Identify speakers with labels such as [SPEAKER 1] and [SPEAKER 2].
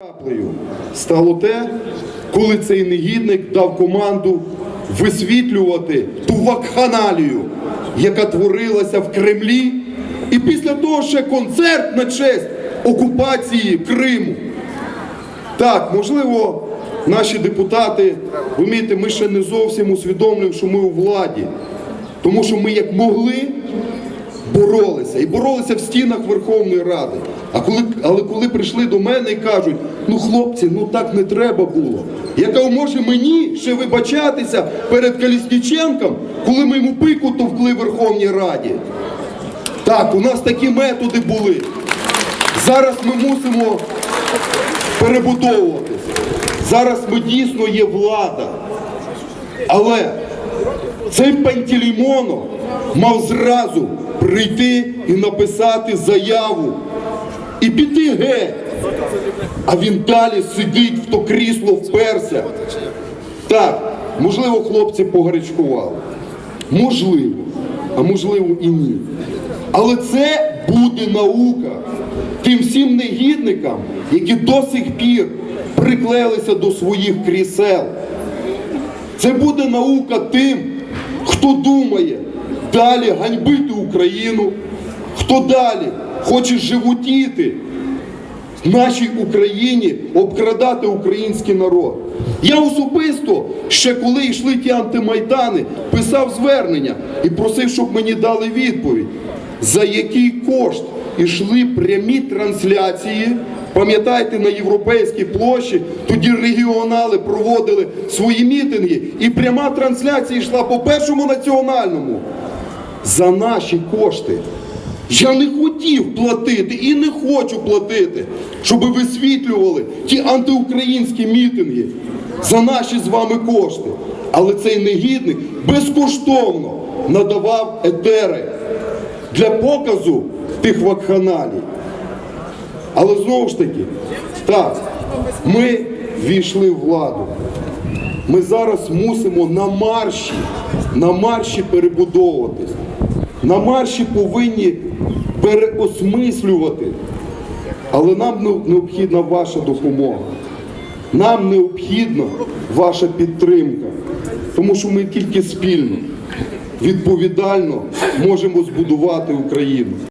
[SPEAKER 1] Краплею стало те, коли цей негідник дав команду висвітлювати ту вакханалію, яка творилася в Кремлі, і після того ще концерт на честь окупації Криму. Так, можливо, наші депутати, розумієте, ми ще не зовсім усвідомлюємо, що ми у владі. Тому що ми як могли, боролися і боролися в стінах Верховної Ради. А коли, але коли прийшли до мене і кажуть, ну хлопці, ну так не треба було. Я кажу, може мені ще вибачатися перед Калісніченком, коли ми йому пику товкли в Верховній Раді. Так, у нас такі методи були. Зараз ми мусимо перебудовуватися. Зараз ми дійсно є влада. Але цей Пантелеймонов мав зразу прийти і написати заяву і піти геть. А він далі сидить в то крісло вперся. Так, можливо, хлопці погарячкували. Можливо, а можливо і ні. Але це буде наука тим всім негідникам, які до сих пір приклеїлися до своїх крісел. Це буде наука тим, хто думає далі ганьбити Україну, хто далі хоче животіти в нашій Україні, обкрадати український народ. Я особисто, ще коли йшли ті антимайдани, писав звернення і просив, щоб мені дали відповідь, за який кошт йшли прямі трансляції. Пам'ятаєте, на європейській площі тоді регіонали проводили свої мітинги, і пряма трансляція йшла по першому національному за наші кошти. Я не хотів платити і не хочу платити, щоб висвітлювали ті антиукраїнські мітинги за наші з вами кошти. Але цей негідник безкоштовно надавав етери для показу тих вакханалій. Але знову ж таки, так, ми війшли в владу. Ми зараз мусимо на марші, на марші перебудовуватись. На марші повинні переосмислювати. Але нам необхідна ваша допомога. Нам необхідна ваша підтримка. Тому що ми тільки спільно, відповідально можемо збудувати Україну.